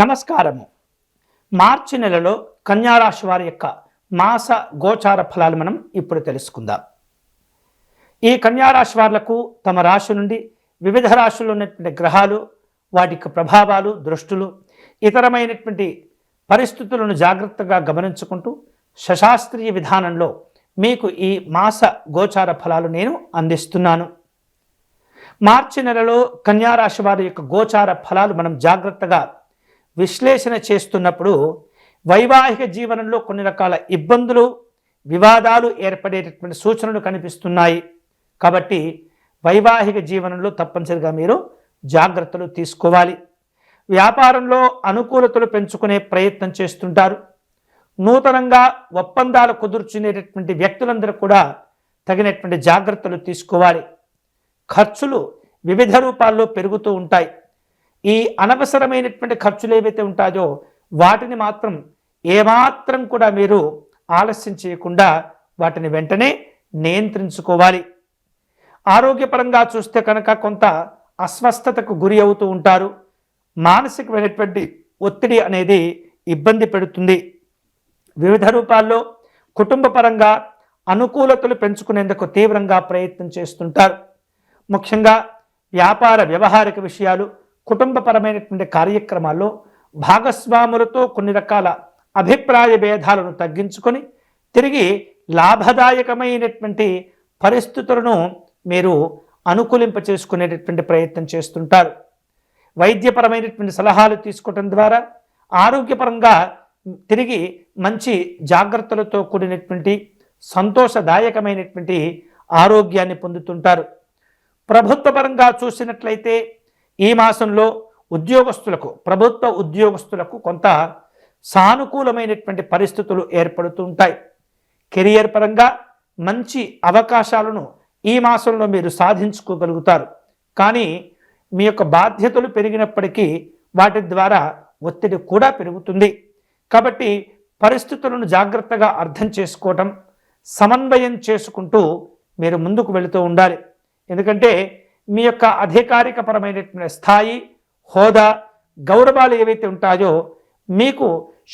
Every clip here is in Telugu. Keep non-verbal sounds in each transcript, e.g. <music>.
నమస్కారము. మార్చి నెలలో కన్యారాశి వారి యొక్క మాస గోచార ఫలాలు మనం ఇప్పుడు తెలుసుకుందాం. ఈ కన్యారాశి వారులకు తమ రాశి నుండి వివిధ రాశుల్లో ఉన్నటువంటి గ్రహాలు వాటి యొక్క ప్రభావాలు దృష్టులు ఇతరమైనటువంటి పరిస్థితులను జాగ్రత్తగా గమనించుకుంటూ శశాస్త్రీయ విధానంలో మీకు ఈ మాస గోచార ఫలాలు నేను అందిస్తున్నాను. మార్చి నెలలో కన్యారాశి వారి యొక్క గోచార ఫలాలు మనం జాగ్రత్తగా విశ్లేషణ చేస్తున్నప్పుడు వైవాహిక జీవనంలో కొన్ని రకాల ఇబ్బందులు వివాదాలు ఏర్పడేటటువంటి సూచనలు కనిపిస్తున్నాయి. కాబట్టి వైవాహిక జీవనంలో తప్పనిసరిగా మీరు జాగ్రత్తలు తీసుకోవాలి. వ్యాపారంలో అనుకూలతలు పెంచుకునే ప్రయత్నం చేస్తుంటారు. నూతనంగా ఒప్పందాలు కుదుర్చునేటటువంటి వ్యక్తులందరూ కూడా తగినటువంటి జాగ్రత్తలు తీసుకోవాలి. ఖర్చులు వివిధ రూపాల్లో పెరుగుతూ ఉంటాయి. ఈ అనవసరమైనటువంటి ఖర్చులు ఏవైతే ఉంటాయో వాటిని మాత్రం ఏమాత్రం కూడా మీరు ఆలస్యం చేయకుండా వాటిని వెంటనే నియంత్రించుకోవాలి. ఆరోగ్యపరంగా చూస్తే కనుక కొంత అస్వస్థతకు గురి అవుతూ ఉంటారు. మానసికమైనటువంటి ఒత్తిడి అనేది ఇబ్బంది పెడుతుంది. వివిధ రూపాల్లో కుటుంబ పరంగా అనుకూలతలు పెంచుకునేందుకు తీవ్రంగా ప్రయత్నం చేస్తుంటారు. ముఖ్యంగా వ్యాపార వ్యవహారిక విషయాలు కుటుంబపరమైనటువంటి కార్యక్రమాల్లో భాగస్వాములతో కొన్ని రకాల అభిప్రాయ భేదాలను తగ్గించుకొని తిరిగి లాభదాయకమైనటువంటి పరిస్థితులను మీరు అనుకూలింప చేసుకునేటటువంటి ప్రయత్నం చేస్తుంటారు. వైద్యపరమైనటువంటి సలహాలు తీసుకోవటం ద్వారా ఆరోగ్యపరంగా తిరిగి మంచి జాగ్రత్తలతో కూడినటువంటి సంతోషదాయకమైనటువంటి ఆరోగ్యాన్ని పొందుతుంటారు. ప్రభుత్వపరంగా చూసినట్లయితే ఈ మాసంలో ఉద్యోగస్తులకు ప్రభుత్వ ఉద్యోగస్తులకు కొంత సానుకూలమైనటువంటి పరిస్థితులు ఏర్పడుతూ ఉంటాయి. కెరియర్ పరంగా మంచి అవకాశాలను ఈ మాసంలో మీరు సాధించుకోగలుగుతారు. కానీ మీ యొక్క బాధ్యతలు పెరిగినప్పటికీ వాటి ద్వారా ఒత్తిడి కూడా పెరుగుతుంది. కాబట్టి పరిస్థితులను జాగ్రత్తగా అర్థం చేసుకోవటం సమన్వయం చేసుకుంటూ మీరు ముందుకు వెళుతూ ఉండాలి. ఎందుకంటే మీ యొక్క అధికారికపరమైనటువంటి స్థాయి హోదా గౌరవాలు ఏవైతే ఉంటాయో మీకు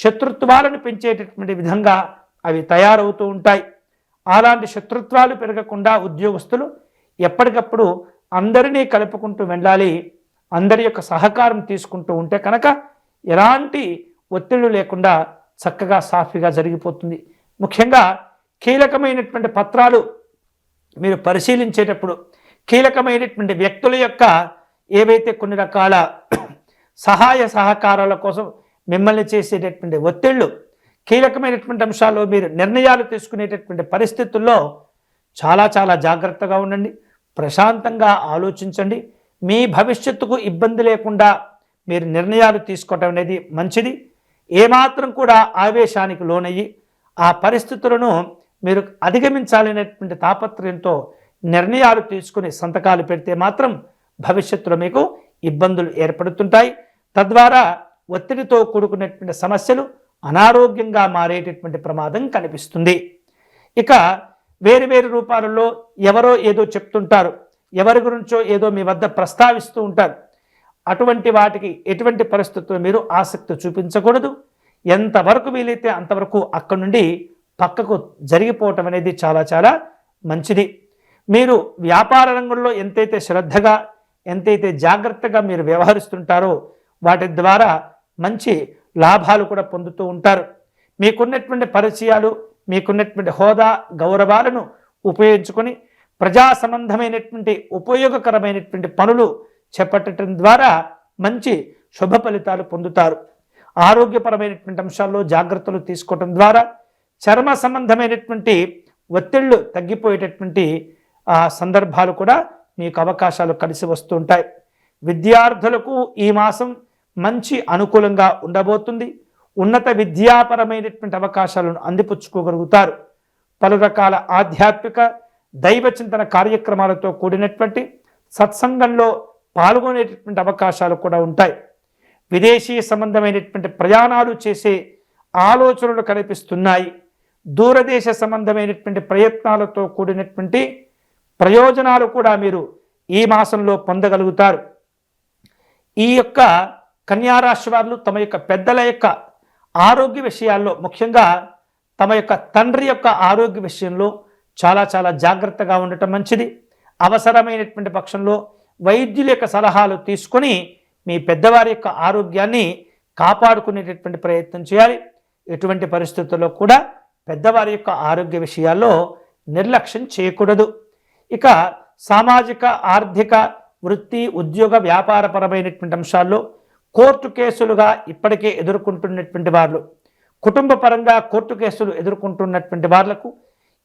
శత్రుత్వాలను పెంచేటటువంటి విధంగా అవి తయారవుతూ ఉంటాయి. అలాంటి శత్రుత్వాలు పెరగకుండా ఉద్యోగస్తులు ఎప్పటికప్పుడు అందరినీ కలుపుకుంటూ వెళ్ళాలి అందరి యొక్క సహకారం తీసుకుంటూ ఉంటే కనుక ఎలాంటి ఒత్తిళ్ళు లేకుండా చక్కగా సాఫీగా జరిగిపోతుంది. ముఖ్యంగా కీలకమైనటువంటి పత్రాలు మీరు పరిశీలించేటప్పుడు కీలకమైనటువంటి వ్యక్తుల యొక్క ఏవైతే కొన్ని రకాల సహాయ సహకారాల కోసం మిమ్మల్ని చేసేటటువంటి ఒత్తిళ్ళు కీలకమైనటువంటి అంశాల్లో మీరు నిర్ణయాలు తీసుకునేటటువంటి పరిస్థితుల్లో చాలా చాలా జాగ్రత్తగా ఉండండి. ప్రశాంతంగా ఆలోచించండి. మీ భవిష్యత్తుకు ఇబ్బంది లేకుండా మీరు నిర్ణయాలు తీసుకోవటం అనేది మంచిది. ఏమాత్రం కూడా ఆవేశానికి లోనయ్యి ఆ పరిస్థితులను మీరు అధిగమించాలనేటువంటి తాపత్రయంతో నిర్ణయాలు తీసుకుని సంతకాలు పెడితే మాత్రం భవిష్యత్తులో మీకు ఇబ్బందులు ఏర్పడుతుంటాయి. తద్వారా ఒత్తిడితో కూడుకున్నటువంటి సమస్యలు అనారోగ్యంగా మారేటటువంటి ప్రమాదం కనిపిస్తుంది. ఇక వేరు వేరు రూపాలలో ఎవరో ఏదో చెప్తుంటారు. ఎవరి గురించో ఏదో మీ వద్ద ప్రస్తావిస్తూ ఉంటారు. అటువంటి వాటికి ఎటువంటి పరిస్థితుల్లో మీరు ఆసక్తి చూపించకూడదు. ఎంతవరకు వీలైతే అంతవరకు అక్కడి నుండి పక్కకు జరిగిపోవటం అనేది చాలా చాలా మంచిది. మీరు వ్యాపార రంగంలో ఎంతైతే శ్రద్ధగా ఎంతైతే జాగ్రత్తగా మీరు వ్యవహరిస్తుంటారో వాటి ద్వారా మంచి లాభాలు కూడా పొందుతూ ఉంటారు. మీకున్నటువంటి పరిచయాలు మీకున్నటువంటి హోదా గౌరవాలను ఉపయోగించుకొని ప్రజా సంబంధమైనటువంటి ఉపయోగకరమైనటువంటి పనులు చేపట్టడం ద్వారా మంచి శుభ ఫలితాలు పొందుతారు. ఆరోగ్యపరమైనటువంటి అంశాల్లో జాగ్రత్తలు తీసుకోవటం ద్వారా చర్మ సంబంధమైనటువంటి ఒత్తిళ్ళు తగ్గిపోయేటటువంటి ఆ సందర్భాలు కూడా మీకు అవకాశాలు కలిసి వస్తుంటాయి. విద్యార్థులకు ఈ మాసం మంచి అనుకూలంగా ఉండబోతుంది. ఉన్నత విద్యాపరమైనటువంటి అవకాశాలను అందిపుచ్చుకోగలుగుతారు. పలు రకాల ఆధ్యాత్మిక దైవ చింతన కార్యక్రమాలతో కూడినటువంటి సత్సంగంలో పాల్గొనేటటువంటి అవకాశాలు కూడా ఉంటాయి. విదేశీ సంబంధమైనటువంటి ప్రయాణాలు చేసే ఆలోచనలు కనిపిస్తున్నాయి. దూరదేశ సంబంధమైనటువంటి ప్రయత్నాలతో కూడినటువంటి ప్రయోజనాలు కూడా మీరు ఈ మాసంలో పొందగలుగుతారు. ఈ యొక్క కన్యారాశి వారు తమ యొక్క పెద్దల యొక్క ఆరోగ్య విషయాల్లో ముఖ్యంగా తమ యొక్క తండ్రి యొక్క ఆరోగ్య విషయంలో చాలా చాలా జాగ్రత్తగా ఉండటం మంచిది. అవసరమైనటువంటి పక్షంలో వైద్యుల యొక్క సలహాలు తీసుకొని మీ పెద్దవారి యొక్క ఆరోగ్యాన్ని కాపాడుకునేటటువంటి ప్రయత్నం చేయాలి. ఎటువంటి పరిస్థితుల్లో కూడా పెద్దవారి యొక్క ఆరోగ్య విషయాల్లో నిర్లక్ష్యం చేయకూడదు. ఇక సామాజిక ఆర్థిక వృత్తి ఉద్యోగ వ్యాపారపరమైనటువంటి అంశాల్లో కోర్టు కేసులుగా ఇప్పటికే ఎదుర్కొంటున్నటువంటి వాళ్ళు కుటుంబ పరంగా కోర్టు కేసులు ఎదుర్కొంటున్నటువంటి వాళ్ళకు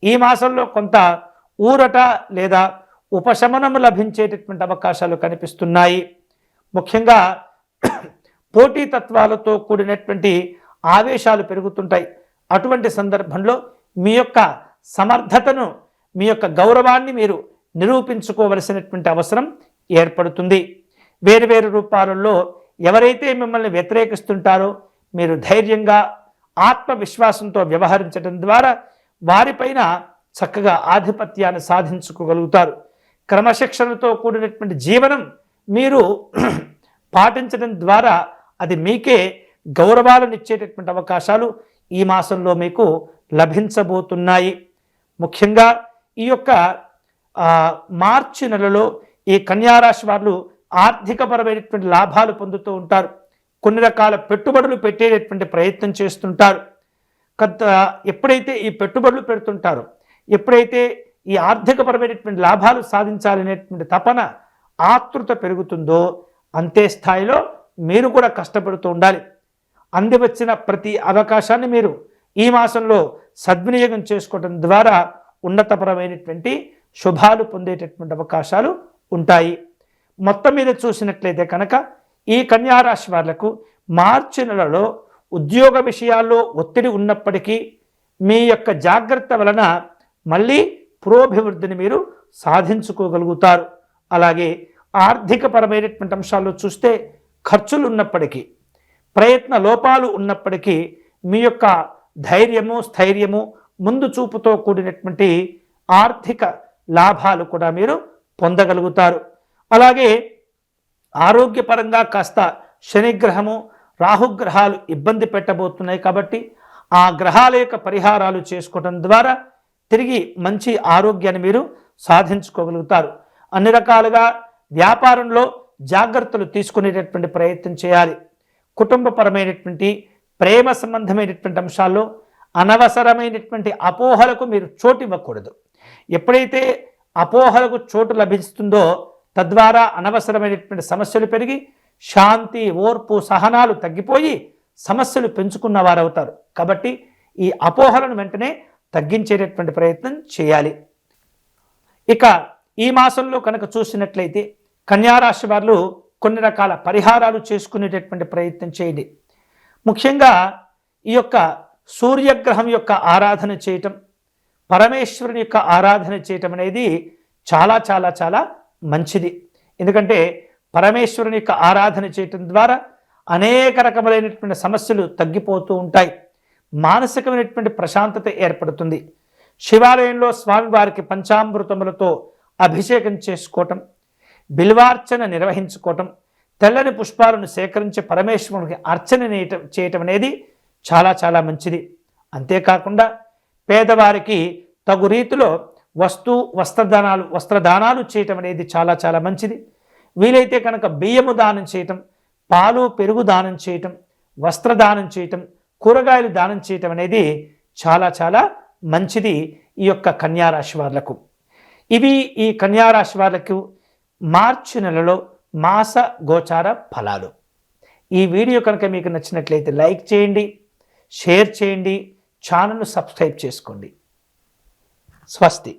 ఈ మాసంలో కొంత ఊరట లేదా ఉపశమనం లభించేటటువంటి అవకాశాలు కనిపిస్తున్నాయి. ముఖ్యంగా పోటీతత్వాలతో కూడినటువంటి ఆవేశాలు పెరుగుతుంటాయి. అటువంటి సందర్భంలో మీ యొక్క సమర్థతను మీ యొక్క గౌరవాన్ని మీరు నిరూపించుకోవలసినటువంటి అవసరం ఏర్పడుతుంది. వేరువేరు రూపాలలో ఎవరైతే మిమ్మల్ని వ్యతిరేకిస్తుంటారో మీరు ధైర్యంగా ఆత్మవిశ్వాసంతో వ్యవహరించడం ద్వారా వారిపైన చక్కగా ఆధిపత్యాన్ని సాధించుకోగలుగుతారు. క్రమశిక్షణతో కూడినటువంటి జీవనం మీరు <clears throat> పాటించడం ద్వారా అది మీకే గౌరవాలను ఇచ్చేటటువంటి అవకాశాలు ఈ మాసంలో మీకు లభించబోతున్నాయి. ముఖ్యంగా ఈ యొక్క మార్చి నెలలో ఈ కన్యారాశి వాళ్ళు ఆర్థికపరమైనటువంటి లాభాలు పొందుతూ ఉంటారు. కొన్ని రకాల పెట్టుబడులు పెట్టేటటువంటి ప్రయత్నం చేస్తుంటారు. కొంత ఎప్పుడైతే ఈ పెట్టుబడులు పెడుతుంటారో ఎప్పుడైతే ఈ ఆర్థికపరమైనటువంటి లాభాలు సాధించాలనేటువంటి తపన ఆతృత పెరుగుతుందో అంతే స్థాయిలో మీరు కూడా కష్టపడుతూ ఉండాలి. అంది వచ్చిన ప్రతి అవకాశాన్ని మీరు ఈ మాసంలో సద్వినియోగం చేసుకోవడం ద్వారా ఉన్నతపరమైనటువంటి శుభాలు పొందేటటువంటి అవకాశాలు ఉంటాయి. మొత్తం మీద చూసినట్లయితే కనుక ఈ కన్యారాశి వాళ్ళకు మార్చి నెలలో ఉద్యోగ విషయాల్లో ఒత్తిడి ఉన్నప్పటికీ మీ యొక్క జాగ్రత్త వలన మళ్ళీ పురోభివృద్ధిని మీరు సాధించుకోగలుగుతారు. అలాగే ఆర్థికపరమైనటువంటి అంశాల్లో చూస్తే ఖర్చులు ఉన్నప్పటికీ ప్రయత్న లోపాలు ఉన్నప్పటికీ మీ యొక్క ధైర్యము స్థైర్యము ముందు చూపుతో కూడినటువంటి ఆర్థిక లాభాలు కూడా మీరు పొందగలుగుతారు. అలాగే ఆరోగ్యపరంగా కాస్త శనిగ్రహము రాహుగ్రహాలు ఇబ్బంది పెట్టబోతున్నాయి కాబట్టి ఆ గ్రహాల యొక్క పరిహారాలు చేసుకోవడం ద్వారా తిరిగి మంచి ఆరోగ్యాన్ని మీరు సాధించుకోగలుగుతారు. అన్ని రకాలుగా వ్యాపారంలో జాగ్రత్తలు తీసుకునేటటువంటి ప్రయత్నం చేయాలి. కుటుంబపరమైనటువంటి ప్రేమ సంబంధమైనటువంటి అంశాల్లో అనవసరమైనటువంటి అపోహలకు మీరు చోటు ఇవ్వకూడదు. ఎప్పుడైతే అపోహలకు చోటు లభిస్తుందో తద్వారా అనవసరమైనటువంటి సమస్యలు పెరిగి శాంతి ఓర్పు సహనాలు తగ్గిపోయి సమస్యలు పెంచుకున్న వారు అవుతారు కాబట్టి ఈ అపోహలను వెంటనే తగ్గించేటటువంటి ప్రయత్నం చేయాలి. ఇక ఈ మాసంలో కనుక చూసినట్లయితే కన్యారాశి వారు కొన్ని రకాల పరిహారాలు చేసుకునేటటువంటి ప్రయత్నం చేయండి. ముఖ్యంగా ఈ యొక్క సూర్యగ్రహం యొక్క ఆరాధన చేయటం పరమేశ్వరుని యొక్క ఆరాధన చేయటం అనేది చాలా చాలా చాలా మంచిది. ఎందుకంటే పరమేశ్వరుని యొక్క ఆరాధన చేయటం ద్వారా అనేక రకములైనటువంటి సమస్యలు తగ్గిపోతూ ఉంటాయి. మానసికమైనటువంటి ప్రశాంతత ఏర్పడుతుంది. శివాలయంలో స్వామివారికి పంచామృతములతో అభిషేకం చేసుకోవటం బిల్వార్చన నిర్వహించుకోవటం తెల్లని పుష్పాలను సేకరించి పరమేశ్వరునికి అర్చన చేయటం అనేది చాలా చాలా మంచిది. అంతేకాకుండా పేదవారికి తగు రీతిలో వస్తు వస్త్రదానాలు వస్త్రదానాలు చేయటం అనేది చాలా చాలా మంచిది. వీలైతే కనుక బియ్యము దానం చేయటం పాలు పెరుగు దానం చేయటం వస్త్రదానం చేయటం కూరగాయలు దానం చేయటం అనేది చాలా చాలా మంచిది ఈ యొక్క కన్యారాశి వాళ్ళకు. ఇవి ఈ కన్యారాశి వాళ్ళకు మార్చి నెలలో మాస గోచార ఫలాలు. ఈ వీడియో కనుక మీకు నచ్చినట్లయితే లైక్ చేయండి. షేర్ చేయండి ఛానల్ను సబ్స్క్రైబ్ చేసుకోండి. స్వస్తి.